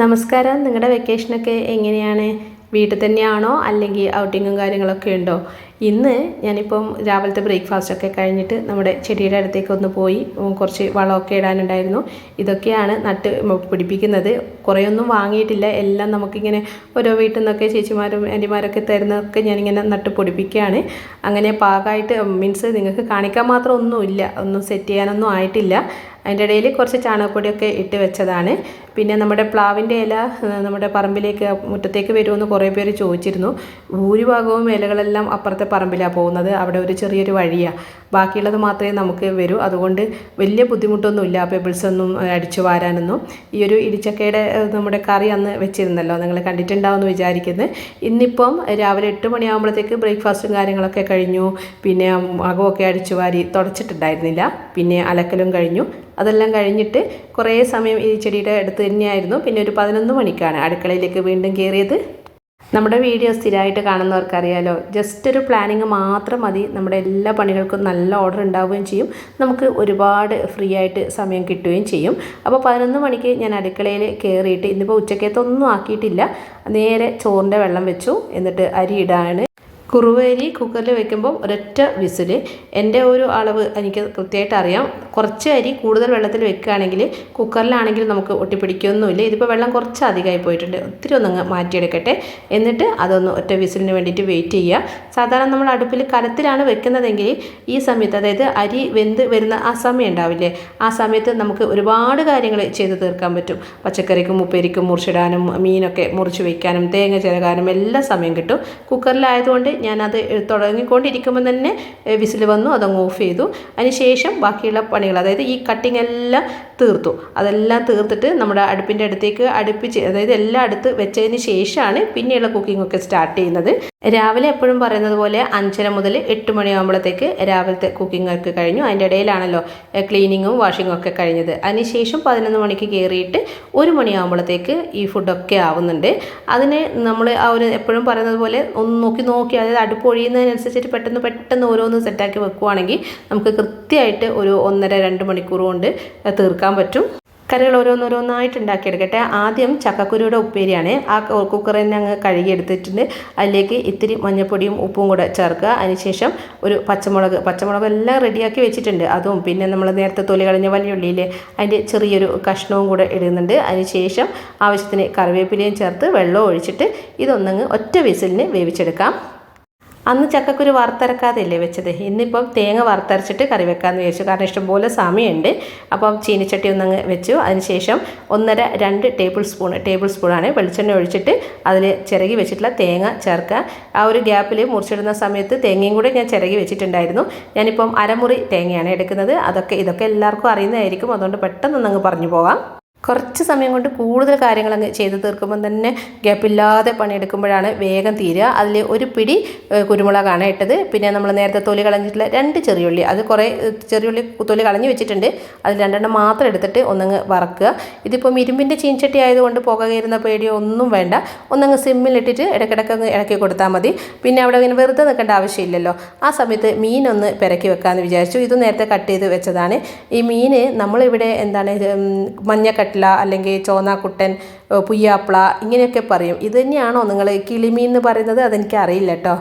നമസ്കാരം. നിങ്ങളുടെ വെക്കേഷനൊക്കെ എങ്ങനെയാണ്? വീട്ടിൽ തന്നെയാണോ? അല്ലെങ്കിൽ ഔട്ടിങ്ങും കാര്യങ്ങളൊക്കെ ഉണ്ടോ? ഇന്ന് ഞാനിപ്പം രാവിലത്തെ ബ്രേക്ക്ഫാസ്റ്റ് ഒക്കെ കഴിഞ്ഞിട്ട് നമ്മുടെ ചെടിയുടെ അടുത്തേക്ക് ഒന്ന് പോയി കുറച്ച് വളമൊക്കെ ഇടാനുണ്ടായിരുന്നു. ഇതൊക്കെയാണ് നട്ട് പിടിപ്പിക്കുന്നത്. കുറേയൊന്നും വാങ്ങിയിട്ടില്ല. എല്ലാം നമുക്കിങ്ങനെ ഓരോ വീട്ടിൽ നിന്നൊക്കെ ചേച്ചിമാരും ആന്റിമാരൊക്കെ തരുന്നതൊക്കെ ഞാനിങ്ങനെ നട്ട് പൊടിപ്പിക്കുകയാണ്. അങ്ങനെ പാകമായിട്ട് മീൻസ് നിങ്ങൾക്ക് കാണിക്കാൻ മാത്രം ഒന്നുമില്ല. ഒന്നും സെറ്റ് ചെയ്യാനൊന്നും ആയിട്ടില്ല. അതിന്റെ ഇടയിൽ കുറച്ച് ചാണകപ്പൊടിയൊക്കെ ഇട്ട് വെച്ചതാണ്. പിന്നെ നമ്മുടെ പ്ലാവിന്റെ ഇല നമ്മുടെ പറമ്പിലേക്ക് മുറ്റത്തേക്ക് വരുമെന്ന് കുറേ പേര് ചോദിച്ചിരുന്നു. ഭൂരിഭാഗവും ഇലകളെല്ലാം അപ്പുറത്തെ പറമ്പിലാണ് പോകുന്നത്. അവിടെ ഒരു ചെറിയൊരു വഴിയാണ് ബാക്കിയുള്ളത് മാത്രമേ നമുക്ക് വരൂ. അതുകൊണ്ട് വലിയ ബുദ്ധിമുട്ടൊന്നുമില്ല പെബിൾസ് ഒന്നും അടിച്ചു വാരാനൊന്നും. ഈ ഒരു ഇടിച്ചക്കയുടെ നമ്മുടെ കറി അന്ന് വെച്ചിരുന്നല്ലോ. നിങ്ങൾ കണ്ടിട്ടുണ്ടാവുമെന്ന് വിചാരിക്കുന്നത് ഇന്നിപ്പം രാവിലെ എട്ട് മണിയാകുമ്പോഴത്തേക്ക് ബ്രേക്ക്ഫാസ്റ്റും കാര്യങ്ങളൊക്കെ കഴിഞ്ഞു. പിന്നെ അകമൊക്കെ അടിച്ചു വാരി തുടച്ചിട്ടുണ്ടായിരുന്നില്ല. പിന്നെ അലക്കലും കഴിഞ്ഞു. അതെല്ലാം കഴിഞ്ഞിട്ട് കുറേ സമയം ഈ ചെടിയുടെ അടുത്ത് തന്നെയായിരുന്നു. പിന്നെ ഒരു പതിനൊന്ന് മണിക്കാണ് അടുക്കളയിലേക്ക് വീണ്ടും കയറിയത്. നമ്മുടെ വീഡിയോ സ്ഥിരമായിട്ട് കാണുന്നവർക്കറിയാലോ ജസ്റ്റ് ഒരു പ്ലാനിങ് മാത്രം മതി. നമ്മുടെ എല്ലാ പണികൾക്കും നല്ല ഓർഡർ ഉണ്ടാവുകയും ചെയ്യും. നമുക്ക് ഒരുപാട് ഫ്രീ ആയിട്ട് സമയം കിട്ടുകയും ചെയ്യും. അപ്പോൾ പതിനൊന്ന് മണിക്ക് ഞാൻ അടുക്കളയിൽ കയറിയിട്ട് ഇന്നിപ്പോൾ ഉച്ചക്കത്തൊന്നും ആക്കിയിട്ടില്ല. നേരെ ചോറിന്റെ വെള്ളം വെച്ചു. എന്നിട്ട് അരി ഇടാണ് കുറുവരി കുക്കറിൽ വെക്കുമ്പോൾ ഒരൊറ്റ വിസിൽ. എന്റെ ഒരു അളവ് എനിക്ക് കൃത്യമായിട്ട് അറിയാം. കുറച്ച് അരി കൂടുതൽ വെള്ളത്തിൽ വെക്കുകയാണെങ്കിൽ കുക്കറിലാണെങ്കിൽ നമുക്ക് ഒട്ടിപ്പിടിക്കുകയൊന്നുമില്ല ഇതിപ്പോൾ വെള്ളം കുറച്ച് അധികമായി പോയിട്ടുണ്ട്. ഒത്തിരി ഒന്നങ്ങ് മാറ്റിയെടുക്കട്ടെ. എന്നിട്ട് അതൊന്ന് ഒറ്റ വിസിലിന് വേണ്ടിയിട്ട് വെയിറ്റ് ചെയ്യുക. സാധാരണ നമ്മൾ അടുപ്പിൽ കലത്തിലാണ് വെക്കുന്നതെങ്കിൽ ഈ സമയത്ത് അതായത് അരി വെന്ത് വരുന്ന ആ സമയം ഉണ്ടാവില്ലേ? ആ സമയത്ത് നമുക്ക് ഒരുപാട് കാര്യങ്ങൾ ചെയ്ത് തീർക്കാൻ പറ്റും. പച്ചക്കറിക്കും ഉപ്പേരിക്കും മുറിച്ചിടാനും മീനൊക്കെ മുറിച്ച് വയ്ക്കാനും തേങ്ങ ചിരകാനും എല്ലാ സമയം കിട്ടും. കുക്കറിലായതുകൊണ്ട് ഞാനത് തുടങ്ങിക്കൊണ്ടിരിക്കുമ്പോൾ തന്നെ വിസിൽ വന്നു അതങ്ങ് ഓഫ് ചെയ്തു. അതിനുശേഷം ബാക്കിയുള്ള പണികൾ അതായത് ഈ കട്ടിങ് എല്ലാം തീർത്തു. അതെല്ലാം തീർത്തിട്ട് നമ്മുടെ അടുപ്പിന്റെ അടുത്തേക്ക് അടുപ്പിച്ച് അതായത് എല്ലാം അടുത്ത് വെച്ചതിന് ശേഷമാണ് പിന്നെയുള്ള കുക്കിംഗ് ഒക്കെ സ്റ്റാർട്ട് ചെയ്യുന്നത്. രാവിലെ എപ്പോഴും പറയുന്നത് പോലെ അഞ്ചര മുതൽ എട്ട് മണിയാകുമ്പോഴത്തേക്ക് രാവിലത്തെ കുക്കിംഗ് ഒക്കെ കഴിഞ്ഞു. അതിന്റെ ഇടയിലാണല്ലോ ക്ലീനിങ്ങും വാഷിങ്ങും ഒക്കെ കഴിഞ്ഞത്. അതിനുശേഷം പതിനൊന്ന് മണിക്ക് കയറിയിട്ട് ഒരു മണിയാകുമ്പോഴത്തേക്ക് ഈ ഫുഡൊക്കെ ആവുന്നുണ്ട്. അതിന് നമ്മൾ ആ ഒരു എപ്പോഴും പറയുന്നത് പോലെ ഒന്ന് നോക്കി നോക്കി അതായത് അടുപ്പ് ഒഴിയുന്നതിനനുസരിച്ചിട്ട് പെട്ടെന്ന് പെട്ടെന്ന് ഓരോന്ന് സെറ്റാക്കി വെക്കുവാണെങ്കിൽ നമുക്ക് കൃത്യമായിട്ട് ഒരു ഒന്നര രണ്ട് മണിക്കൂർ കൊണ്ട് തീർക്കാൻ പറ്റും. കറികൾ ഓരോന്നോരോന്നായിട്ട് ഉണ്ടാക്കിയെടുക്കട്ടെ. ആദ്യം ചക്കക്കുരുയുടെ ഉപ്പേരിയാണ്. ആ കുക്കറിൽ നിന്ന് അങ്ങ് കഴുകിയെടുത്തിട്ടുണ്ട്. അതിലേക്ക് ഇത്തിരി മഞ്ഞൾപ്പൊടിയും ഉപ്പും കൂടെ ചേർക്കുക. അതിനുശേഷം ഒരു പച്ചമുളക് പച്ചമുളക് എല്ലാം റെഡിയാക്കി വെച്ചിട്ടുണ്ട്. അതും പിന്നെ നമ്മൾ നേരത്തെ തൊലി കളഞ്ഞ വലിയുള്ളിയിൽ അതിന്റെ ചെറിയൊരു കഷ്ണവും കൂടെ ഇടുന്നുണ്ട്. അതിനുശേഷം ആവശ്യത്തിന് കറിവേപ്പിലയും ചേർത്ത് വെള്ളം ഒഴിച്ചിട്ട് ഇതൊന്നങ്ങ് ഒറ്റ വിസിലിന് വേവിച്ചെടുക്കാം. അന്ന് ചക്കക്കുരു വറുത്തരക്കാതെയല്ലേ വെച്ചത്? ഇന്നിപ്പം തേങ്ങ വറുത്തരച്ചിട്ട് കറി വെക്കാമെന്ന് വിചാരിച്ചു. കാരണം ഇഷ്ടംപോലെ സമയമുണ്ട്. അപ്പം ചീനിച്ചട്ടി ഒന്നങ്ങ് വെച്ചു. അതിനുശേഷം ഒന്നര രണ്ട് ടേബിൾ സ്പൂൺ ടേബിൾ സ്പൂണാണ് വെളിച്ചെണ്ണ ഒഴിച്ചിട്ട് അതിൽ ചിരകി വെച്ചിട്ടുള്ള തേങ്ങ ചേർക്കുക. ആ ഒരു ഗ്യാപ്പിൽ മുറിച്ചിടുന്ന സമയത്ത് തേങ്ങയും കൂടെ ഞാൻ ചിരകി വെച്ചിട്ടുണ്ടായിരുന്നു. ഞാനിപ്പം അരമുറി തേങ്ങയാണ് എടുക്കുന്നത്. അതൊക്കെ ഇതൊക്കെ എല്ലാവർക്കും അറിയുന്നതായിരിക്കും. അതുകൊണ്ട് പെട്ടെന്ന് പെട്ടെന്നൊന്നങ്ങ് പറഞ്ഞു പോകാം. കുറച്ച് സമയം കൊണ്ട് കൂടുതൽ കാര്യങ്ങൾ അങ്ങ് ചെയ്ത് തീർക്കുമ്പം തന്നെ ഗ്യാപ്പില്ലാതെ പണിയെടുക്കുമ്പോഴാണ് വേഗം തീരുക. അതിൽ ഒരു പിടി കുരുമുളകാണ് ഇട്ടത്. പിന്നെ നമ്മൾ നേരത്തെ തൊലി കളഞ്ഞിട്ടുള്ള രണ്ട് ചെറിയുള്ളി അത് കുറേ ചെറിയുള്ളി തൊലി കളഞ്ഞ് വെച്ചിട്ടുണ്ട്. അതിൽ രണ്ടെണ്ണം മാത്രം എടുത്തിട്ട് ഒന്നങ്ങ് വറക്കുക. ഇതിപ്പം ഇരുമ്പിന്റെ ചീൻചട്ടി ആയതുകൊണ്ട് പുക കയറുന്ന പേടിയോ ഒന്നും വേണ്ട. ഒന്നങ്ങ് സിമ്മിലിട്ടിട്ട് ഇടയ്ക്കിടയ്ക്ക് അങ്ങ് ഇളക്കി കൊടുത്താൽ മതി. പിന്നെ അവിടെ ഇങ്ങനെ വെറുതെ നിൽക്കേണ്ട ആവശ്യമില്ലല്ലോ. ആ സമയത്ത് മീനൊന്ന് പെരക്കി വെക്കാമെന്ന് വിചാരിച്ചു. ഇത് നേരത്തെ കട്ട് ചെയ്ത് വെച്ചതാണ്. ഈ മീൻ നമ്മളിവിടെ എന്താണ് ഉം, മഞ്ഞക്കട്ടില അല്ലെങ്കിൽ ചോന്നാക്കുട്ടൻ പുയ്യാപ്ല ഇങ്ങനെയൊക്കെ പറയും. ഇത് തന്നെയാണോ നിങ്ങൾ കിളിമീൻ എന്ന് പറയുന്നത്? അതെനിക്ക് അറിയില്ല കേട്ടോ.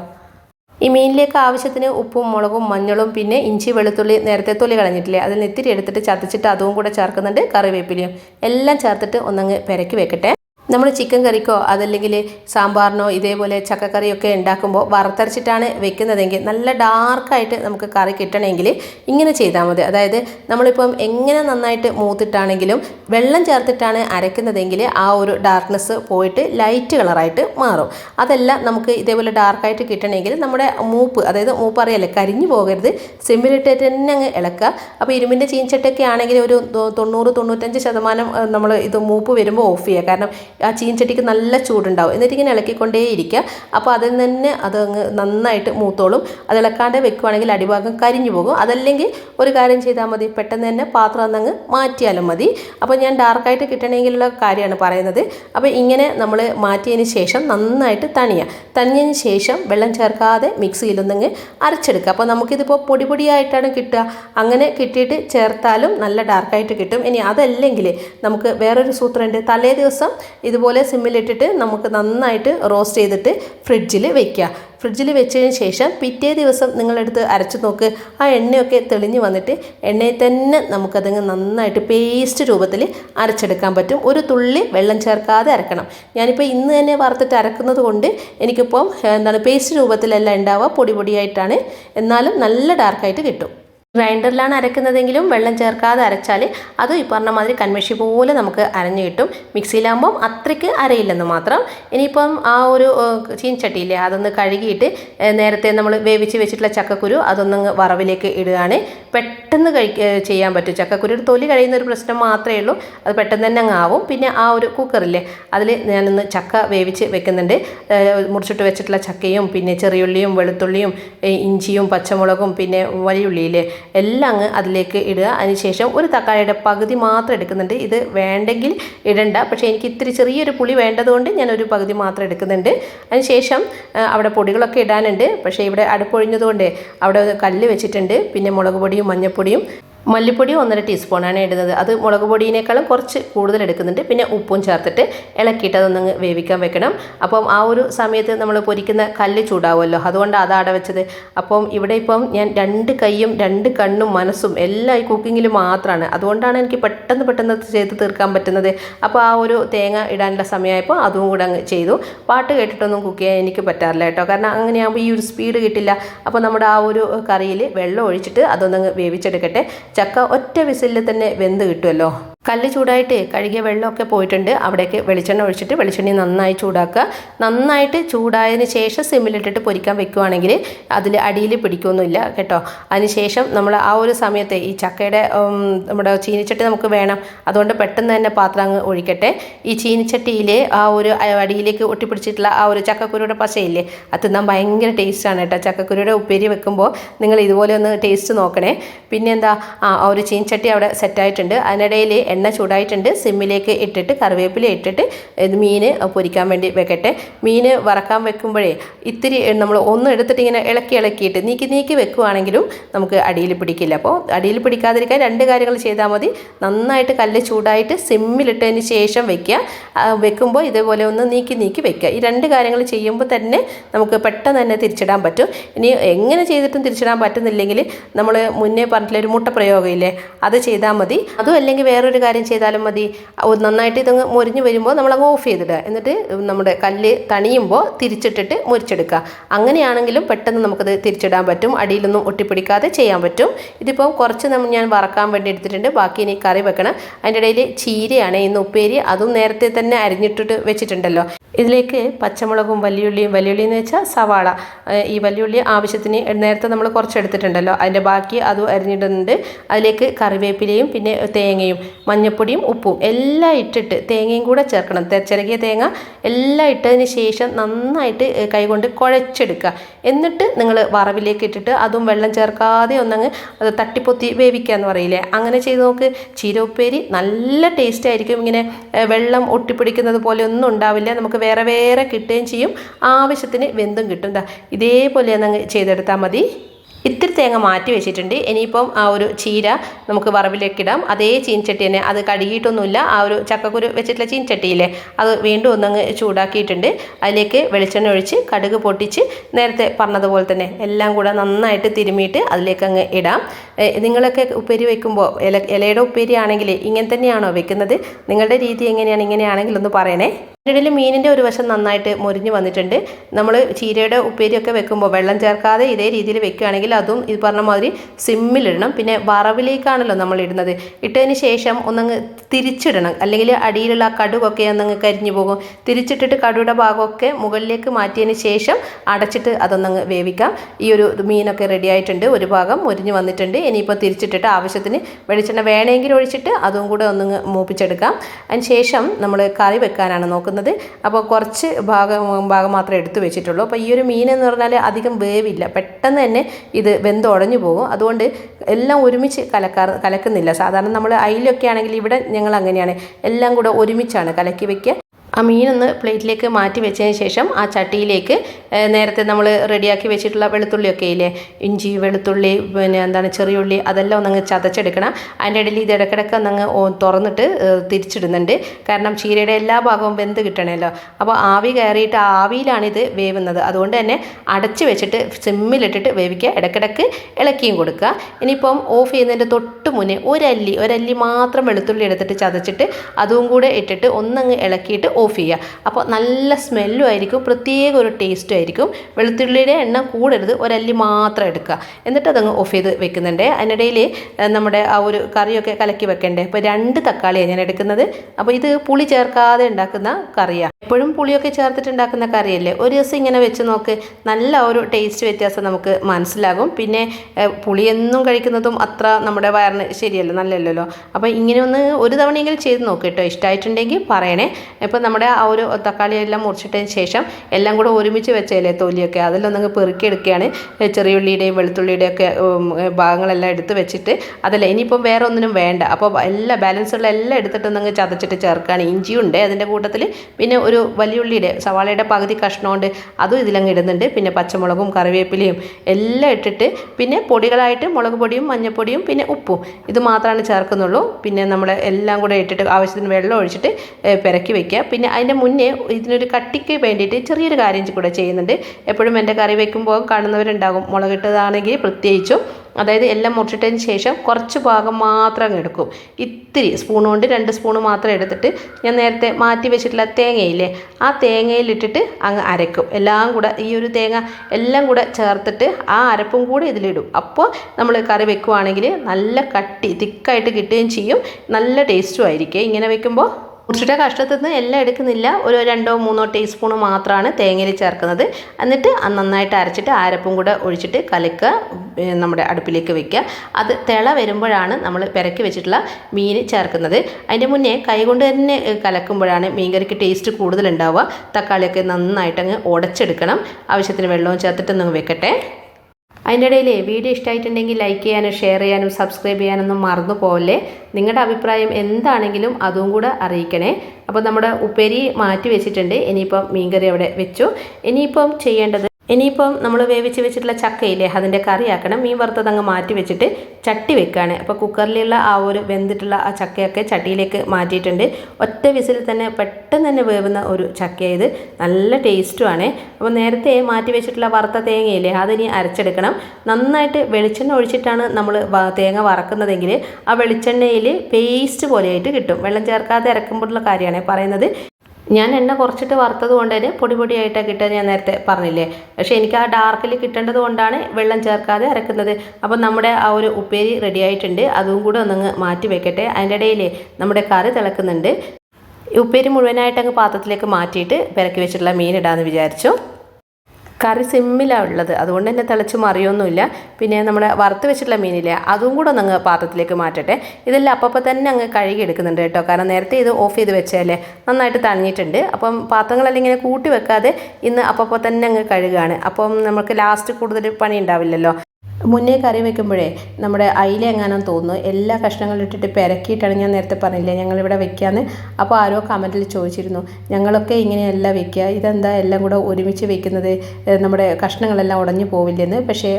ഈ മീനിലേക്ക് ആവശ്യത്തിന് ഉപ്പും മുളകും മഞ്ഞളും പിന്നെ ഇഞ്ചി വെളുത്തുള്ളി നേരത്തെ തൊലി കളഞ്ഞിട്ടില്ലേ? അതിൽ നിന്ന് ഇത്തിരി എടുത്തിട്ട് ചതച്ചിട്ട് അതും കൂടെ ചേർക്കുന്നുണ്ട് കറിവേപ്പിലയും. എല്ലാം ചേർത്തിട്ട് ഒന്നങ്ങ് പെരക്കി വെക്കട്ടെ. നമ്മൾ ചിക്കൻ കറിക്കോ അതല്ലെങ്കിൽ സാമ്പാറിനോ ഇതേപോലെ ചക്കക്കറിയൊക്കെ ഉണ്ടാക്കുമ്പോൾ വറുത്തരച്ചിട്ടാണ് വെക്കുന്നതെങ്കിൽ നല്ല ഡാർക്കായിട്ട് നമുക്ക് കറി കിട്ടണമെങ്കിൽ ഇങ്ങനെ ചെയ്താൽ മതി. അതായത് നമ്മളിപ്പം എങ്ങനെ നന്നായിട്ട് മൂത്തിട്ടാണെങ്കിലും വെള്ളം ചേർത്തിട്ടാണ് അരയ്ക്കുന്നതെങ്കിൽ ആ ഒരു ഡാർക്ക്നെസ് പോയിട്ട് ലൈറ്റ് കളറായിട്ട് മാറും. അതല്ല നമുക്ക് ഇതേപോലെ ഡാർക്കായിട്ട് കിട്ടണമെങ്കിൽ നമ്മുടെ മൂപ്പ് അതായത് മൂപ്പ് അറിയാലേ കരിഞ്ഞു പോകരുത്. സിമ്മിലിട്ട് തന്നെ അങ്ങ് ഇളക്കുക. അപ്പോൾ ഇരുമ്പിന്റെ ചീഞ്ചട്ടൊക്കെ ആണെങ്കിൽ ഒരു തൊണ്ണൂറ് തൊണ്ണൂറ്റഞ്ച് ശതമാനം നമ്മൾ ഇത് മൂപ്പ് വരുമ്പോൾ ഓഫ് ചെയ്യുക. കാരണം ആ ചീൻചട്ടിക്ക് നല്ല ചൂടുണ്ടാവും. എന്നിട്ട് ഇങ്ങനെ ഇളക്കിക്കൊണ്ടേ ഇരിക്കുക അപ്പോൾ അതിൽ തന്നെ അത് നന്നായിട്ട് മൂത്തോളും അത് ഇളക്കാണ്ട് വെക്കുവാണെങ്കിൽ അടിഭാഗം കരിഞ്ഞു പോകും. അതല്ലെങ്കിൽ ഒരു കാര്യം ചെയ്താൽ മതി പെട്ടെന്ന് തന്നെ പാത്രം ഒന്നങ്ങ് മാറ്റിയാലും മതി. അപ്പോൾ ഞാൻ ഡാർക്കായിട്ട് കിട്ടണമെങ്കിലുള്ള കാര്യമാണ് പറയുന്നത്. അപ്പോൾ ഇങ്ങനെ നമ്മൾ മാറ്റിയതിന് ശേഷം നന്നായിട്ട് തണിയുക. തണിഞ്ഞതിന് ശേഷം വെള്ളം ചേർക്കാതെ മിക്സിയിലൊന്നങ്ങ് അരച്ചെടുക്കുക. അപ്പോൾ നമുക്കിതിപ്പോൾ പൊടി പൊടിയായിട്ടാണ് കിട്ടുക. അങ്ങനെ കിട്ടിയിട്ട് ചേർത്താലും നല്ല ഡാർക്കായിട്ട് കിട്ടും. ഇനി അതല്ലെങ്കിൽ നമുക്ക് വേറൊരു സൂത്രമുണ്ട്. തലേ ദിവസം ഇതുപോലെ സിമ്മിലിട്ടിട്ട് നമുക്ക് നന്നായിട്ട് റോസ്റ്റ് ചെയ്തിട്ട് ഫ്രിഡ്ജിൽ വെക്കുക. ഫ്രിഡ്ജിൽ വെച്ചതിന് ശേഷം പിറ്റേ ദിവസം നിങ്ങളെടുത്ത് അരച്ചു നോക്ക്. ആ എണ്ണയൊക്കെ തെളിഞ്ഞ് വന്നിട്ട് എണ്ണയിൽ തന്നെ നമുക്കതങ്ങ് നന്നായിട്ട് പേസ്റ്റ് രൂപത്തിൽ അരച്ചെടുക്കാൻ പറ്റും. ഒരു തുള്ളി വെള്ളം ചേർക്കാതെ അരക്കണം. ഞാനിപ്പോൾ ഇന്ന് തന്നെ വറുത്തിട്ട് അരക്കുന്നത് കൊണ്ട് എനിക്കിപ്പം എന്താണ് പേസ്റ്റ് രൂപത്തിലല്ല ഉണ്ടാവുക പൊടി പൊടിയായിട്ടാണ്. എന്നാലും നല്ല ഡാർക്കായിട്ട് കിട്ടും. ഗ്രൈൻഡറിലാണ് അരക്കുന്നതെങ്കിലും വെള്ളം ചേർക്കാതെ അരച്ചാൽ അതും ഈ പറഞ്ഞ മാതിരി കൺമഷി പോലെ നമുക്ക് അരഞ്ഞു കിട്ടും. മിക്സിയിലാകുമ്പം അത്രയ്ക്ക് അരയില്ലെന്ന് മാത്രം. ഇനിയിപ്പം ആ ഒരു ചീൻചട്ടിയില്ലേ അതൊന്ന് കഴുകിയിട്ട് നേരത്തെ നമ്മൾ വേവിച്ച് വെച്ചിട്ടുള്ള ചക്കക്കുരു അതൊന്ന് വറവിലേക്ക് ഇടുകയാണ്. പെട്ടെന്ന് കഴി ചെയ്യാൻ പറ്റും. ചക്കക്കുരു തൊലി കഴിയുന്ന ഒരു പ്രശ്നം മാത്രമേ ഉള്ളൂ. അത് പെട്ടെന്ന് തന്നെ അങ്ങ് ആവും. പിന്നെ ആ ഒരു കുക്കറില്ലേ അതിൽ ഞാനൊന്ന് ചക്ക വേവിച്ച് വെക്കുന്നുണ്ട്. മുറിച്ചിട്ട് വെച്ചിട്ടുള്ള ചക്കയും പിന്നെ ചെറിയുള്ളിയും വെളുത്തുള്ളിയും ഇഞ്ചിയും പച്ചമുളകും പിന്നെ വലിയുള്ളിയില്ലേ എല്ലാം അങ്ങ് അതിലേക്ക് ഇടുക. അതിനുശേഷം ഒരു തക്കാളിയുടെ പകുതി മാത്രം എടുക്കുന്നുണ്ട്. ഇത് വേണ്ടെങ്കിൽ ഇടണ്ട. പക്ഷേ എനിക്ക് ഇത്തിരി ചെറിയൊരു പുളി വേണ്ടതുകൊണ്ട് ഞാൻ ഒരു പകുതി മാത്രം എടുക്കുന്നുണ്ട്. അതിനുശേഷം അവിടെ പൊടികളൊക്കെ ഇടാനുണ്ട്. പക്ഷേ ഇവിടെ അടുപ്പൊഴിഞ്ഞതുകൊണ്ട് അവിടെ കല്ല് വെച്ചിട്ടുണ്ട്. പിന്നെ മുളക് പൊടിയും മഞ്ഞൾപ്പൊടിയും മല്ലിപ്പൊടി ഒന്നര ടീസ്പൂണാണ് ഇടുന്നത്. അത് മുളക് പൊടിയേക്കാളും കുറച്ച് കൂടുതൽ എടുക്കുന്നുണ്ട്. പിന്നെ ഉപ്പും ചേർത്തിട്ട് ഇളക്കിയിട്ട് അതൊന്ന് വേവിക്കാൻ വെക്കണം. അപ്പം ആ ഒരു സമയത്ത് നമ്മൾ പൊരിക്കുന്ന കല്ല് ചൂടാവുമല്ലോ. അതുകൊണ്ട് അത് വെച്ചത്. അപ്പം ഇവിടെ ഇപ്പം ഞാൻ രണ്ട് കൈയും രണ്ട് കണ്ണും മനസ്സും എല്ലാം ഈ കുക്കിങ്ങിൽ മാത്രമാണ് അതുകൊണ്ടാണ് എനിക്ക് പെട്ടെന്ന് പെട്ടെന്ന് ചെയ്ത് തീർക്കാൻ പറ്റുന്നത്. അപ്പോൾ ആ ഒരു തേങ്ങ ഇടാനുള്ള സമയമായപ്പോൾ അതും കൂടെ അങ്ങ് ചെയ്തു. പാട്ട് കേട്ടിട്ടൊന്നും കുക്ക് ചെയ്യാൻ എനിക്ക് പറ്റാറില്ല കേട്ടോ. കാരണം അങ്ങനെയാകുമ്പോൾ ഈ ഒരു സ്പീഡ് കിട്ടില്ല. അപ്പോൾ നമ്മുടെ ആ ഒരു കറിയിൽ വെള്ളം ഒഴിച്ചിട്ട് അതൊന്നങ്ങ് വേവിച്ചെടുക്കട്ടെ. ചക്ക ഒറ്റ വിസിലിൽ തന്നെ വെന്ത് കിട്ടുമല്ലോ കല്ല് ചൂടായിട്ട് കഴുകിയ വെള്ളമൊക്കെ പോയിട്ടുണ്ട്. അവിടേക്ക് വെളിച്ചെണ്ണ ഒഴിച്ചിട്ട് വെളിച്ചെണ്ണ നന്നായി ചൂടാക്കുക. നന്നായിട്ട് ചൂടായതിന് ശേഷം സിമ്മിലിട്ടിട്ട് പൊരിക്കാൻ വെക്കുവാണെങ്കിൽ അതിൽ അടിയിൽ പിടിക്കൊന്നുമില്ല കേട്ടോ. അതിനുശേഷം നമ്മൾ ആ ഒരു സമയത്ത് ഈ ചക്കയുടെ നമ്മുടെ ചീനിച്ചട്ടി നമുക്ക് വേണം. അതുകൊണ്ട് പെട്ടെന്ന് തന്നെ പാത്രം അങ്ങ് ഒഴിക്കട്ടെ. ഈ ചീനിച്ചട്ടിയിൽ ആ ഒരു അടിയിലേക്ക് ഒട്ടിപ്പിടിച്ചിട്ടുള്ള ആ ഒരു ചക്കക്കുരുയുടെ പശയില്ലേ അത് തിന്നാൻ ഭയങ്കര ടേസ്റ്റാണ് കേട്ടോ. ചക്കക്കുരുയുടെ ഉപ്പേരി വെക്കുമ്പോൾ നിങ്ങൾ ഇതുപോലെ ഒന്ന് ടേസ്റ്റ് നോക്കണേ. പിന്നെന്താ ആ ഒരു ചീനിച്ചട്ടി അവിടെ സെറ്റായിട്ടുണ്ട് അതിനിടയിൽ എണ്ണ ചൂടായിട്ടുണ്ട്. സിമ്മിലേക്ക് ഇട്ടിട്ട് കറിവേപ്പില ഇട്ടിട്ട് ഇത് മീൻ പൊരിക്കാൻ വേണ്ടി വെക്കട്ടെ. മീൻ വറക്കാൻ വെക്കുമ്പോഴേ ഇത്തിരി നമ്മൾ ഒന്ന് എടുത്തിട്ട് ഇങ്ങനെ ഇളക്കി ഇളക്കിയിട്ട് നീക്കി നീക്കി വെക്കുവാണെങ്കിലും നമുക്ക് അടിയിൽ പിടിക്കില്ല. അപ്പോൾ അടിയിൽ പിടിക്കാതിരിക്കാൻ രണ്ട് കാര്യങ്ങൾ ചെയ്താൽ മതി. നന്നായിട്ട് കല്ല് ചൂടായിട്ട് സിമ്മിലിട്ടതിന് ശേഷം വെക്കുക. വെക്കുമ്പോൾ ഇതേപോലെ ഒന്ന് നീക്കി നീക്കി വെക്കുക. ഈ രണ്ട് കാര്യങ്ങൾ ചെയ്യുമ്പോൾ തന്നെ നമുക്ക് പെട്ടെന്ന് തന്നെ തിരിച്ചിടാൻ പറ്റും. ഇനി എങ്ങനെ ചെയ്തിട്ടും തിരിച്ചിടാൻ പറ്റുന്നില്ലെങ്കിൽ നമ്മൾ മുന്നേ പറഞ്ഞിട്ടുള്ള ഒരു മുട്ട പ്രയോഗമില്ലേ അത് ചെയ്താൽ മതി. അതും അല്ലെങ്കിൽ വേറൊരു കാര്യം ചെയ്താലും മതി. നന്നായിട്ട് ഇതങ്ങ് മുരിഞ്ഞ് വരുമ്പോൾ നമ്മൾ അങ്ങ് ഓഫ് ചെയ്തിടുക. എന്നിട്ട് നമ്മുടെ കല്ല് തണിയുമ്പോൾ തിരിച്ചിട്ടിട്ട് മുരിച്ചെടുക്കുക. അങ്ങനെയാണെങ്കിലും പെട്ടെന്ന് നമുക്കത് തിരിച്ചിടാൻ പറ്റും. അടിയിലൊന്നും ഒട്ടിപ്പിടിക്കാതെ ചെയ്യാൻ പറ്റും. ഇതിപ്പോൾ കുറച്ച് ഞാൻ വറക്കാൻ വേണ്ടി എടുത്തിട്ടുണ്ട്. ബാക്കി ഇനി കറി വെക്കണം. അതിന്റെ ഇടയിൽ ചീരയാണ് ഇന്ന് ഉപ്പേരി അതും നേരത്തെ തന്നെ അരിഞ്ഞിട്ടിട്ട് വെച്ചിട്ടുണ്ടല്ലോ. ഇതിലേക്ക് പച്ചമുളകും വലിയുള്ളിയും വലിയുള്ളി എന്ന് വെച്ചാൽ സവാള. ഈ വലിയുള്ളി ആവശ്യത്തിന് നേരത്തെ നമ്മൾ കുറച്ച് എടുത്തിട്ടുണ്ടല്ലോ. അതിന്റെ ബാക്കി അതും അരിഞ്ഞിടുന്നുണ്ട്. അതിലേക്ക് കറിവേപ്പിലയും പിന്നെ തേങ്ങയും മഞ്ഞൾപ്പൊടിയും ഉപ്പും എല്ലാം ഇട്ടിട്ട് തേങ്ങയും കൂടെ ചേർക്കണം. ചിരകിയ തേങ്ങ എല്ലാം ഇട്ടതിന് ശേഷം നന്നായിട്ട് കൈകൊണ്ട് കുഴച്ചെടുക്കുക. എന്നിട്ട് നിങ്ങൾ വറവിലേക്ക് ഇട്ടിട്ട് അതും വെള്ളം ചേർക്കാതെ ഒന്നങ്ങ് അത് തട്ടിപ്പൊത്തി വേവിക്കുക എന്ന് പറയില്ലേ? അങ്ങനെ ചെയ്ത് നോക്ക്. ചീരോപ്പേരി നല്ല ടേസ്റ്റ് ആയിരിക്കും. ഇങ്ങനെ വെള്ളം ഒട്ടിപ്പിടിക്കുന്നത് പോലെ ഒന്നും ഉണ്ടാവില്ല. നമുക്ക് വേറെ വേറെ കിട്ടുകയും ചെയ്യും. ആവശ്യത്തിന് വെന്തും കിട്ടും. ഇതേപോലെ അങ്ങ് ചെയ്തെടുത്താൽ മതി. ഇത്തിരി തേങ്ങ മാറ്റി വെച്ചിട്ടുണ്ട്. ഇനിയിപ്പം ആ ഒരു ചീര നമുക്ക് വറവിലേക്ക് ഇടാം. അതേ ചീൻചട്ടി തന്നെ അത് കഴുകിയിട്ടൊന്നുമില്ല. ആ ഒരു ചക്കക്കുരു വെച്ചിട്ടുള്ള ചീൻചട്ടിയില്ലേ അത് വീണ്ടും ഒന്നങ്ങ് ചൂടാക്കിയിട്ടുണ്ട്. അതിലേക്ക് വെളിച്ചെണ്ണ ഒഴിച്ച് കടുക് പൊട്ടിച്ച് നേരത്തെ പറഞ്ഞതുപോലെ തന്നെ എല്ലാം കൂടെ നന്നായിട്ട് തിരുമിയിട്ട് അതിലേക്ക് അങ്ങ് ഇടാം. നിങ്ങളൊക്കെ ഉപ്പേരി വെക്കുമ്പോൾ ഇല ഇലയുടെ ഉപ്പേരി ആണെങ്കിൽ ഇങ്ങനെ തന്നെയാണോ വെക്കുന്നത്? നിങ്ങളുടെ രീതി എങ്ങനെയാണ്? ഇങ്ങനെയാണെങ്കിൽ ഒന്ന് പറയണേ. ഇടയിൽ മീനിന്റെ ഒരു വശം നന്നായിട്ട് മുരിഞ്ഞ് വന്നിട്ടുണ്ട്. നമ്മൾ ചീരയുടെ ഉപ്പേരിയൊക്കെ വെക്കുമ്പോൾ വെള്ളം ചേർക്കാതെ ഇതേ രീതിയിൽ വെക്കുകയാണെങ്കിൽ അതും ഇത് പറഞ്ഞ മാതിരി സിമ്മിലിടണം പിന്നെ വറവിലേക്കാണല്ലോ നമ്മൾ ഇടുന്നത്. ഇട്ടതിന് ശേഷം ഒന്നങ്ങ് തിരിച്ചിടണം. അല്ലെങ്കിൽ അടിയിലുള്ള ആ കടുകൊക്കെ ഒന്നങ്ങ് കരിഞ്ഞു പോകും. തിരിച്ചിട്ടിട്ട് കടുയുടെ ഭാഗമൊക്കെ മുകളിലേക്ക് മാറ്റിയതിന് ശേഷം അടച്ചിട്ട് അതൊന്നങ്ങ് വേവിക്കാം. ഈ ഒരു മീനൊക്കെ റെഡി ആയിട്ടുണ്ട്. ഒരു ഭാഗം മുരിഞ്ഞ് വന്നിട്ടുണ്ട്. ഇനിയിപ്പോൾ തിരിച്ചിട്ടിട്ട് ആവശ്യത്തിന് വെളിച്ചെണ്ണ വേണമെങ്കിൽ ഒഴിച്ചിട്ട് അതും കൂടെ ഒന്ന് മൂപ്പിച്ചെടുക്കാം. അതിന് ശേഷം നമ്മൾ കറി വെക്കാനാണ് നോക്കുന്നത്. അപ്പോൾ കുറച്ച് ഭാഗം ഭാഗം മാത്രമേ എടുത്തു വെച്ചിട്ടുള്ളൂ. അപ്പോൾ ഈ ഒരു മീൻ എന്ന് പറഞ്ഞാൽ അധികം വേവില്ല. പെട്ടെന്ന് തന്നെ ഇത് വെന്തുടഞ്ഞു പോകും. അതുകൊണ്ട് എല്ലാം ഒരുമിച്ച് കലക്കാറ് കലക്കുന്നില്ല. സാധാരണ നമ്മൾ അയിലൊക്കെ ആണെങ്കിൽ ഇവിടെ ഞങ്ങൾ അങ്ങനെയാണ് എല്ലാം കൂടെ ഒരുമിച്ചാണ് കലക്കി വെക്കുക. ആ മീനൊന്ന് പ്ലേറ്റിലേക്ക് മാറ്റി വെച്ചതിന് ശേഷം ആ ചട്ടിയിലേക്ക് നേരത്തെ നമ്മൾ റെഡിയാക്കി വെച്ചിട്ടുള്ള വെളുത്തുള്ളിയൊക്കെ ഇല്ലേ? ഇഞ്ചി വെളുത്തുള്ളി പിന്നെ എന്താണ് ചെറിയുള്ളി അതെല്ലാം ഒന്നങ്ങ് ചതച്ചെടുക്കണം. അതിന്റെ ഇടയിൽ ഇത് ഇടയ്ക്കിടയ്ക്ക് ഒന്നങ്ങ് തുറന്നിട്ട് തിരിച്ചിടുന്നുണ്ട്. കാരണം ചീരയുടെ എല്ലാ ഭാഗവും വെന്ത് കിട്ടണമല്ലോ. അപ്പോൾ ആവി കയറിയിട്ട് ആ ആവിയിലാണ് ഇത് വേവുന്നത്. അതുകൊണ്ട് തന്നെ അടച്ച് വെച്ചിട്ട് സിമ്മിലിട്ടിട്ട് വേവിക്കുക. ഇടയ്ക്കിടയ്ക്ക് ഇളക്കിയും കൊടുക്കുക. ഇനിയിപ്പം ഓഫ് ചെയ്യുന്നതിന്റെ തൊട്ട് മുന്നേ ഒരല്ലി ഒരല്ലി മാത്രം വെളുത്തുള്ളി എടുത്തിട്ട് ചതച്ചിട്ട് അതും കൂടെ ഇട്ടിട്ട് ഒന്നങ്ങ് ഇളക്കിയിട്ട് ഓഫ് ചെയ്യുക. അപ്പോൾ നല്ല സ്മെല്ലും ആയിരിക്കും പ്രത്യേക ഒരു ടേസ്റ്റും ആയിരിക്കും. വെളുത്തുള്ളിയുടെ എണ്ണ കൂടരുത് ഒരല്ലി മാത്രം എടുക്കുക. എന്നിട്ട് അതങ്ങ് ഓഫ് ചെയ്ത് വെക്കുന്നുണ്ട്. അതിനിടയിൽ നമ്മുടെ ആ ഒരു കറിയൊക്കെ കലക്കി വെക്കണ്ടേ? അപ്പോൾ രണ്ട് തക്കാളിയാണ് ഞാൻ എടുക്കുന്നത്. അപ്പോൾ ഇത് പുളി ചേർക്കാതെ ഉണ്ടാക്കുന്ന കറിയാണ് എപ്പോഴും പുളിയൊക്കെ ചേർത്തിട്ടുണ്ടാക്കുന്ന കറിയല്ലേ? ഒരു ദിവസം ഇങ്ങനെ വെച്ച് നോക്ക് നല്ല ഒരു ടേസ്റ്റ് വ്യത്യാസം നമുക്ക് മനസ്സിലാകും. പിന്നെ പുളിയെന്നും കഴിക്കുന്നതും അത്ര നമ്മുടെ വയറിന് ശരിയല്ല നല്ലല്ലോ അപ്പോൾ ഇങ്ങനെ ഒന്ന് ഒരു തവണയെങ്കിലും ചെയ്ത് നോക്ക് കേട്ടോ. ഇഷ്ടമായിട്ടുണ്ടെങ്കിൽ പറയണേ. ഇപ്പോൾ നമ്മുടെ ആ ഒരു തക്കാളി എല്ലാം മുറിച്ചിട്ടതിന് ശേഷം എല്ലാം കൂടെ ഒരുമിച്ച് വെച്ചല്ലേ തൊലിയൊക്കെ. അതെല്ലാം ഒന്നങ്ങ് പെറുക്കിയെടുക്കുകയാണ്. ചെറിയുള്ളിയുടെയും വെളുത്തുള്ളിയുടെയും ഒക്കെ ഭാഗങ്ങളെല്ലാം എടുത്ത് വെച്ചിട്ട് അതല്ല ഇനിയിപ്പം വേറെ ഒന്നിനും വേണ്ട. അപ്പോൾ എല്ലാ ബാലൻസുള്ള എല്ലാം എടുത്തിട്ട് നിങ്ങൾ ചതച്ചിട്ട് ചേർക്കുകയാണ്. ഇഞ്ചിയുണ്ട് അതിന്റെ കൂട്ടത്തിൽ പിന്നെ ഒരു വലിയ വലിയുള്ളിയുടെ സവാളയുടെ പകുതി കഷ്ണമുണ്ട്. അതും ഇതിലങ്ങ് ഇടുന്നുണ്ട്. പിന്നെ പച്ചമുളകും കറിവേപ്പിലയും എല്ലാം ഇട്ടിട്ട് പിന്നെ പൊടികളായിട്ട് മുളക് പൊടിയും മഞ്ഞൾപ്പൊടിയും പിന്നെ ഉപ്പും. ഇത് മാത്രമാണ് ചേർക്കുന്നുള്ളൂ. പിന്നെ നമ്മൾ എല്ലാം കൂടെ ഇട്ടിട്ട് ആവശ്യത്തിന് വെള്ളം ഒഴിച്ചിട്ട് പെരക്കി വയ്ക്കുക പിന്നെ അതിന്റെ മുന്നേ ഇതിനൊരു കട്ടിക്ക് വേണ്ടിയിട്ട് ചെറിയൊരു കാര്യം കൂടെ ചെയ്യുന്നുണ്ട്. എപ്പോഴും എന്റെ കറി വെക്കുമ്പോൾ കാണുന്നവരുണ്ടാകും മുളകിട്ടതാണെങ്കിൽ പ്രത്യേകിച്ചും. അതായത് എല്ലാം മുറിച്ചിട്ടതിന് ശേഷം കുറച്ച് ഭാഗം മാത്രം അങ്ങ് എടുക്കും. ഇത്തിരി സ്പൂൺ കൊണ്ട് രണ്ട് സ്പൂൺ മാത്രം എടുത്തിട്ട് ഞാൻ നേരത്തെ മാറ്റി വെച്ചിട്ടുള്ള തേങ്ങയില്ലേ ആ തേങ്ങയിലിട്ടിട്ട് അങ്ങ് അരക്കും. എല്ലാം കൂടെ ഈ ഒരു തേങ്ങ എല്ലാം കൂടെ ചേർത്തിട്ട് ആ അരപ്പും കൂടെ ഇതിലിടും. അപ്പോൾ നമ്മൾ കറി വെക്കുവാണെങ്കിൽ നല്ല കട്ടി തിക്കായിട്ട് കിട്ടുകയും ചെയ്യും. നല്ല ടേസ്റ്റും ആയിരിക്കും. ഇങ്ങനെ വെക്കുമ്പോൾ കുറിച്ചിട്ട കഷ്ടത്തിൽ നിന്ന് എല്ലാം എടുക്കുന്നില്ല. ഒരു രണ്ടോ മൂന്നോ ടീസ്പൂൺ മാത്രമാണ് തേങ്ങയിൽ ചേർക്കുന്നത്. എന്നിട്ട് നന്നായിട്ട് അരച്ചിട്ട് അരപ്പും കൂടെ ഒഴിച്ചിട്ട് കലക്കുക നമ്മുടെ അടുപ്പിലേക്ക് വെക്കുക. അത് തിള വരുമ്പോഴാണ് നമ്മൾ പെരക്കി വെച്ചിട്ടുള്ള മീൻ ചേർക്കുന്നത്. അതിന്റെ മുന്നേ കൈകൊണ്ട് തന്നെ കലക്കുമ്പോഴാണ് മീൻകറിക്ക് ടേസ്റ്റ് കൂടുതലുണ്ടാവുക. തക്കാളിയൊക്കെ നന്നായിട്ടങ്ങ് ഉടച്ചെടുക്കണം ആവശ്യത്തിന് വെള്ളവും ചേർത്തിട്ടൊന്ന് വെക്കട്ടെ. അതിന്റെ ഇടയിൽ വീഡിയോ ഇഷ്ടമായിട്ടുണ്ടെങ്കിൽ ലൈക്ക് ചെയ്യാനും ഷെയർ ചെയ്യാനും സബ്സ്ക്രൈബ് ചെയ്യാനൊന്നും മറന്നു പോകല്ലേ നിങ്ങളുടെ അഭിപ്രായം എന്താണെങ്കിലും അതും കൂടെ അറിയിക്കണേ. അപ്പോൾ നമ്മുടെ ഉപ്പേരി മാറ്റി വെച്ചിട്ടുണ്ട്. ഇനിയിപ്പം മീൻകറി അവിടെ വെച്ചു. ഇനിയിപ്പം ചെയ്യേണ്ടത് ഇനിയിപ്പം നമ്മൾ വേവിച്ച് വെച്ചിട്ടുള്ള ചക്കയില്ലേ അതിന്റെ കറിയാക്കണം. മീൻ വറുത്തത് അങ്ങ് മാറ്റി വെച്ചിട്ട് ചട്ടി വെക്കുകയാണ് അപ്പോൾ കുക്കറിലുള്ള ആ ഒരു വെന്തിട്ടുള്ള ആ ചക്കയൊക്കെ ചട്ടിയിലേക്ക് മാറ്റിയിട്ടുണ്ട്. ഒറ്റ വിസിൽ തന്നെ പെട്ടെന്ന് തന്നെ വേവുന്ന ഒരു ചക്കയത് നല്ല ടേസ്റ്റുമാണ് അപ്പോൾ നേരത്തെ മാറ്റി വെച്ചിട്ടുള്ള വറുത്ത തേങ്ങയില്ലേ അതിനി അരച്ചെടുക്കണം. നന്നായിട്ട് വെളിച്ചെണ്ണ ഒഴിച്ചിട്ടാണ് നമ്മൾ തേങ്ങ വറക്കുന്നതെങ്കിൽ ആ വെളിച്ചെണ്ണയിൽ പേസ്റ്റ് പോലെയായിട്ട് കിട്ടും. വെള്ളം ചേർക്കാതെ ഇറക്കുമ്പോഴുള്ള കാര്യമാണ് പറയുന്നത്. ഞാൻ എണ്ണ കുറച്ചിട്ട് വറുത്തത് കൊണ്ട് തന്നെ പൊടി പൊടിയായിട്ടാണ് കിട്ടുക ഞാൻ നേരത്തെ പറഞ്ഞില്ലേ. പക്ഷേ എനിക്ക് ആ ഡാർക്കിൽ കിട്ടേണ്ടത് കൊണ്ടാണ് വെള്ളം ചേർക്കാതെ അരക്കുന്നത്. അപ്പം നമ്മുടെ ആ ഒരു ഉപ്പേരി റെഡി ആയിട്ടുണ്ട്. അതും കൂടെ ഒന്നങ്ങ് മാറ്റി വെക്കട്ടെ. അതിന്റെ ഇടയിൽ നമ്മുടെ കറി തിളക്കുന്നുണ്ട്. ഉപ്പേരി മുഴുവനായിട്ട് അങ്ങ് പാത്രത്തിലേക്ക് മാറ്റിയിട്ട് പിറക്കി വെച്ചിട്ടുള്ള മീൻ ഇടാമെന്ന് വിചാരിച്ചു. കറി സിമ്മിലാണ് ഉള്ളത്. അതുകൊണ്ട് തന്നെ തിളച്ച് മറിയൊന്നുമില്ല. പിന്നെ നമ്മുടെ വറുത്ത് വെച്ചിട്ടുള്ള മീനില്ലേ അതും കൂടെ ഒന്ന് അങ്ങ് പാത്രത്തിലേക്ക് മാറ്റട്ടെ. ഇതെല്ലാം അപ്പം തന്നെ അങ്ങ് കഴുകി എടുക്കുന്നുണ്ട് കേട്ടോ. കാരണം നേരത്തെ ഇത് ഓഫ് ചെയ്ത് വെച്ചാലേ നന്നായിട്ട് തണിഞ്ഞിട്ടുണ്ട്. അപ്പം പാത്രങ്ങളെല്ലാം ഇങ്ങനെ കൂട്ടി വെക്കാതെ ഇന്ന് അപ്പം തന്നെ അങ്ങ് കഴുകുകയാണ് അപ്പം നമുക്ക് ലാസ്റ്റ് കൂടുതൽ പണി ഉണ്ടാവില്ലല്ലോ. മുന്നേ കറി വെക്കുമ്പോഴേ നമ്മുടെ അയില എങ്ങാനും തോന്നുന്നു. എല്ലാ കഷ്ണങ്ങളും ഇട്ടിട്ട് പെരക്കിയിട്ടാണ് ഞാൻ നേരത്തെ പറഞ്ഞില്ലേ ഞങ്ങളിവിടെ വെക്കാന്ന്. അപ്പോൾ ആരോ കമന്റിൽ ചോദിച്ചിരുന്നു. ഞങ്ങളൊക്കെ ഇങ്ങനെയല്ല വെക്കുക. ഇതെന്താ എല്ലാം കൂടെ ഒരുമിച്ച് വെക്കുന്നത്? നമ്മുടെ കഷ്ണങ്ങളെല്ലാം ഉടഞ്ഞു പോവില്ലെന്ന്. പക്ഷേ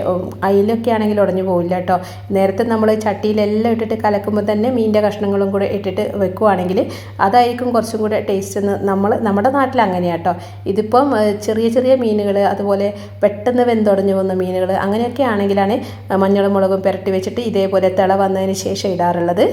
അയിലൊക്കെ ആണെങ്കിൽ ഉടഞ്ഞു പോവില്ല കേട്ടോ. നേരത്തെ നമ്മൾ ചട്ടിയിലെല്ലാം ഇട്ടിട്ട് കലക്കുമ്പോൾ തന്നെ മീനിന്റെ കഷ്ണങ്ങളും കൂടെ ഇട്ടിട്ട് വെക്കുവാണെങ്കിൽ അതായിരിക്കും കുറച്ചും കൂടെ ടേസ്റ്റ് എന്ന്. നമ്മൾ നമ്മുടെ നാട്ടിൽ അങ്ങനെയാണ് കേട്ടോ. ഇതിപ്പം ചെറിയ ചെറിയ മീനുകൾ അതുപോലെ പെട്ടെന്ന് വെന്തുടഞ്ഞു പോകുന്ന മീനുകൾ അങ്ങനെയൊക്കെ ആണെങ്കിലാണ് മഞ്ഞളും മുളകും പുരട്ടി വെച്ചിട്ട് ഇതേപോലെ തിള വന്നതിന് ശേഷം ഇടാറുള്ളത്.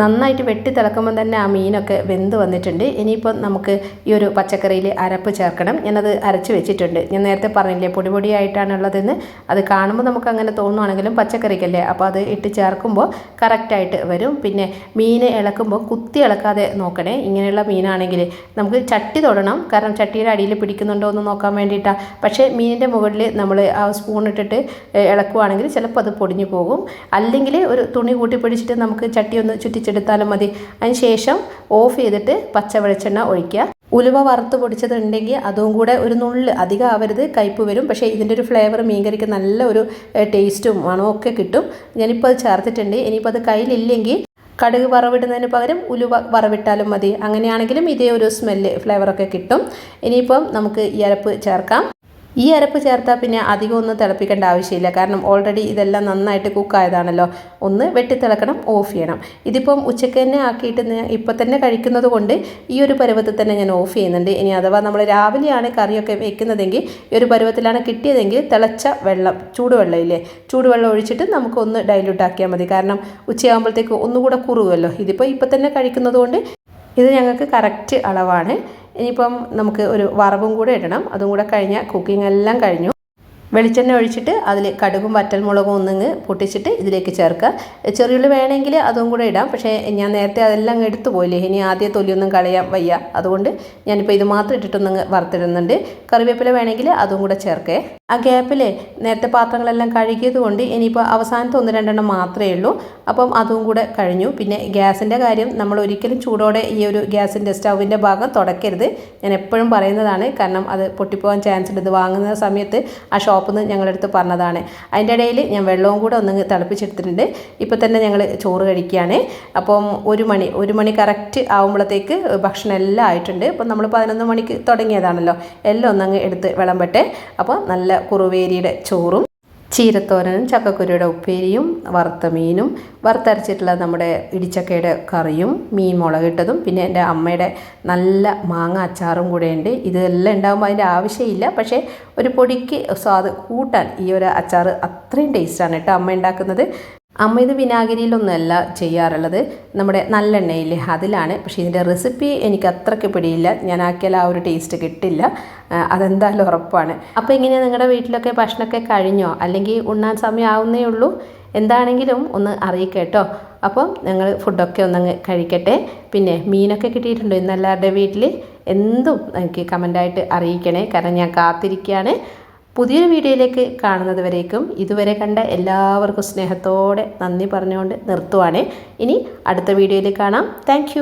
നന്നായിട്ട് വെട്ടി തിളക്കുമ്പോൾ തന്നെ ആ മീനൊക്കെ വെന്ത് വന്നിട്ടുണ്ട്. ഇനിയിപ്പോൾ നമുക്ക് ഈ ഒരു പച്ചക്കറിയിൽ അരപ്പ് ചേർക്കണം. ഞാനത് അരച്ച് വെച്ചിട്ടുണ്ട്. ഞാൻ നേരത്തെ പറഞ്ഞില്ലേ പൊടി പൊടിയായിട്ടാണുള്ളതെന്ന് അത് കാണുമ്പോൾ നമുക്ക് അങ്ങനെ തോന്നുവാണെങ്കിലും പച്ചക്കറിക്കല്ലേ? അപ്പോൾ അത് ഇട്ട് ചേർക്കുമ്പോൾ കറക്റ്റായിട്ട് വരും. പിന്നെ മീൻ ഇളക്കുമ്പോൾ കുത്തി ഇളക്കാതെ നോക്കണേ. ഇങ്ങനെയുള്ള മീനാണെങ്കിൽ നമുക്ക് ചട്ടി തൊടണം. കാരണം ചട്ടിയുടെ അടിയിൽ പിടിക്കുന്നുണ്ടോ എന്ന് നോക്കാൻ വേണ്ടിയിട്ടാണ് പക്ഷേ മീനിന്റെ മുകളിൽ നമ്മൾ ആ സ്പൂൺ ഇട്ടിട്ട് ഇളക്കുവാണെങ്കിൽ ചിലപ്പോൾ അത് പൊടിഞ്ഞു പോകും. അല്ലെങ്കിൽ ഒരു തുണി കൂട്ടി പിടിച്ചിട്ട് നമുക്ക് ചട്ടി ഒന്ന് ചുറ്റിച്ചെടുത്താലും മതി. അതിന് ശേഷം ഓഫ് ചെയ്തിട്ട് പച്ച വെളിച്ചെണ്ണ ഒഴിക്കുക. ഉലുവ വറുത്ത് പൊടിച്ചതുണ്ടെങ്കിൽ അതും കൂടെ ഒരു നുള്ള് അധികം ആവരുത് കയ്പ്പ് വരും. പക്ഷേ ഇതിന്റെ ഒരു ഫ്ലേവർ മീൻകറിക്ക് നല്ല ഒരു ടേസ്റ്റും മണവും ഒക്കെ കിട്ടും. ഞാനിപ്പോൾ അത് ചേർത്തിട്ടുണ്ട്. ഇനിയിപ്പോൾ അത് കയ്യിലില്ലെങ്കിൽ കടുക് വറവിടുന്നതിന് പകരം ഉലുവ വറവിട്ടാലും മതി. അങ്ങനെയാണെങ്കിലും ഇതേ ഒരു സ്മെല്ല് ഫ്ലേവറൊക്കെ കിട്ടും. ഇനിയിപ്പം നമുക്ക് ഈ അരപ്പ് ചേർക്കാം. ഈ അരപ്പ് ചേർത്താൽ പിന്നെ അധികം ഒന്നും തിളപ്പിക്കേണ്ട ആവശ്യമില്ല. കാരണം ഓൾറെഡി ഇതെല്ലാം നന്നായിട്ട് കുക്കായതാണല്ലോ ഒന്ന് വെട്ടിത്തിളക്കണം ഓഫ് ചെയ്യണം. ഇതിപ്പം ഉച്ചയ്ക്ക് തന്നെ ആക്കിയിട്ട് ഇപ്പം തന്നെ കഴിക്കുന്നത് കൊണ്ട് ഈ ഒരു പരുവത്തിൽ തന്നെ ഞാൻ ഓഫ് ചെയ്യുന്നുണ്ട്. ഇനി അഥവാ നമ്മൾ രാവിലെയാണ് കറിയൊക്കെ വെക്കുന്നതെങ്കിൽ ഈ ഒരു പരുവത്തിലാണ് കിട്ടിയതെങ്കിൽ തിളച്ച വെള്ളം ചൂടുവെള്ളം ഇല്ലേ ചൂടുവെള്ളം ഒഴിച്ചിട്ട് നമുക്കൊന്ന് ഡൈലൂട്ട് ആക്കിയാൽ മതി. കാരണം ഉച്ചയാകുമ്പോഴത്തേക്ക് ഒന്നുകൂടെ കുറുകുമല്ലോ. ഇതിപ്പോൾ ഇപ്പം തന്നെ കഴിക്കുന്നത് കൊണ്ട് ഇത് ഞങ്ങൾക്ക് കറക്റ്റ് അളവാണ്. ഇനിയിപ്പം നമുക്ക് ഒരു വറവും കൂടെ ഇടണം. അതും കൂടെ കഴിഞ്ഞാൽ കുക്കിംഗ് എല്ലാം കഴിഞ്ഞു. വെളിച്ചെണ്ണ ഒഴിച്ചിട്ട് അതിൽ കടുകും വറ്റൽമുളകും ഒന്നിങ്ങ് പൊട്ടിച്ചിട്ട് ഇതിലേക്ക് ചേർക്കുക. ചെറിയുള്ളി വേണമെങ്കിൽ അതും കൂടെ ഇടാം. പക്ഷേ ഞാൻ നേരത്തെ അതെല്ലാം എടുത്തു പോയില്ലേ? ഇനി ആദ്യം തൊലിയൊന്നും കളയാൻ വയ്യ. അതുകൊണ്ട് ഞാനിപ്പോൾ ഇത് മാത്രം ഇട്ടിട്ടൊന്നങ്ങ് വറുത്തിടുന്നുണ്ട്. കറിവേപ്പില വേണമെങ്കിൽ അതും കൂടെ ചേർക്കേ. ആ ഗ്യാപ്പിൽ നേരത്തെ പാത്രങ്ങളെല്ലാം കഴുകിയത് കൊണ്ട് ഇനിയിപ്പോൾ അവസാനത്തെ ഒന്ന് രണ്ടെണ്ണം മാത്രമേ ഉള്ളൂ. അപ്പം അതും കൂടെ കഴിഞ്ഞു. പിന്നെ ഗ്യാസിന്റെ കാര്യം നമ്മൾ ഒരിക്കലും ചൂടോടെ ഈ ഒരു ഗ്യാസിന്റെ സ്റ്റൗവിന്റെ ഭാഗം തുടക്കരുത്. ഞാൻ എപ്പോഴും പറയുന്നതാണ് കാരണം അത് പൊട്ടിപ്പോകാൻ ചാൻസ് ഉണ്ട്. ഇത് വാങ്ങുന്ന സമയത്ത് ആ ഷോപ്പിൽ നിന്ന് ഞങ്ങളെടുത്ത് പറഞ്ഞതാണ്. അതിന്റെ ഇടയിൽ ഞാൻ വെള്ളവും കൂടെ ഒന്ന് തിളപ്പിച്ചെടുത്തിട്ടുണ്ട്. ഇപ്പോൾ തന്നെ ഞങ്ങൾ ചോറ് കഴിക്കുകയാണ്. അപ്പം ഒരു മണി ഒരു മണി കറക്റ്റ് ആകുമ്പോഴത്തേക്ക് ഭക്ഷണം എല്ലാം ആയിട്ടുണ്ട്. അപ്പം നമ്മൾ പതിനൊന്ന് മണിക്ക് തുടങ്ങിയതാണല്ലോ. എല്ലാം ഒന്നങ്ങ് എടുത്ത് വിളമ്പട്ടെ. അപ്പോൾ നല്ല കുറുവേരിയുടെ ചോറും ചീരത്തോരനും ചക്കക്കുരുയുടെ ഉപ്പേരിയും വറുത്ത മീനും വറുത്തരച്ചിട്ടുള്ള നമ്മുടെ ഇടിച്ചക്കയുടെ കറിയും മീൻ മുളകിട്ടതും പിന്നെ എന്റെ അമ്മയുടെ നല്ല മാങ്ങ അച്ചാറും കൂടെ ഉണ്ട്. ഇതെല്ലാം ഉണ്ടാകുമ്പോൾ അതിന്റെ ആവശ്യമില്ല. പക്ഷേ ഒരു പൊടിക്ക് സ്വാദ് കൂട്ടാൻ ഈ ഒരു അച്ചാർ അത്രയും ടേസ്റ്റാണ് കേട്ടോ അമ്മ ഉണ്ടാക്കുന്നത്. അമ്മ ഇത് വിനാഗിരിയിലൊന്നുമല്ല ചെയ്യാറുള്ളത്. നമ്മുടെ നല്ലെണ്ണയിൽ അതിലാണ്. പക്ഷേ ഇതിന്റെ റെസിപ്പി എനിക്ക് അത്രയ്ക്ക് പിടിയില്ല. ഞാൻ ആക്കിയാൽ ആ ഒരു ടേസ്റ്റ് കിട്ടില്ല. അതെന്തായാലും ഉറപ്പാണ്. അപ്പോൾ ഇങ്ങനെ നിങ്ങളുടെ വീട്ടിലൊക്കെ ഭക്ഷണമൊക്കെ കഴിഞ്ഞോ? അല്ലെങ്കിൽ ഉണ്ണാൻ സമയമാവുന്നേ ഉള്ളൂ? എന്താണെങ്കിലും ഒന്ന് അറിയിക്കേട്ടോ. അപ്പോൾ ഞങ്ങൾ ഫുഡൊക്കെ ഒന്നങ്ങ് കഴിക്കട്ടെ. പിന്നെ മീനൊക്കെ കിട്ടിയിട്ടുണ്ടോ ഇന്ന് എല്ലാവരുടെ വീട്ടിൽ? എന്തും എനിക്ക് കമന്റായിട്ട് അറിയിക്കണേ. കാരണം ഞാൻ കാത്തിരിക്കുകയാണ്. പുതിയൊരു വീഡിയോയിലേക്ക് കാണുന്നത് വരേക്കും ഇതുവരെ കണ്ട എല്ലാവർക്കും സ്നേഹത്തോടെ നന്ദി പറഞ്ഞുകൊണ്ട് നിർത്തുവാണ്. ഇനി അടുത്ത വീഡിയോയിൽ കാണാം. താങ്ക്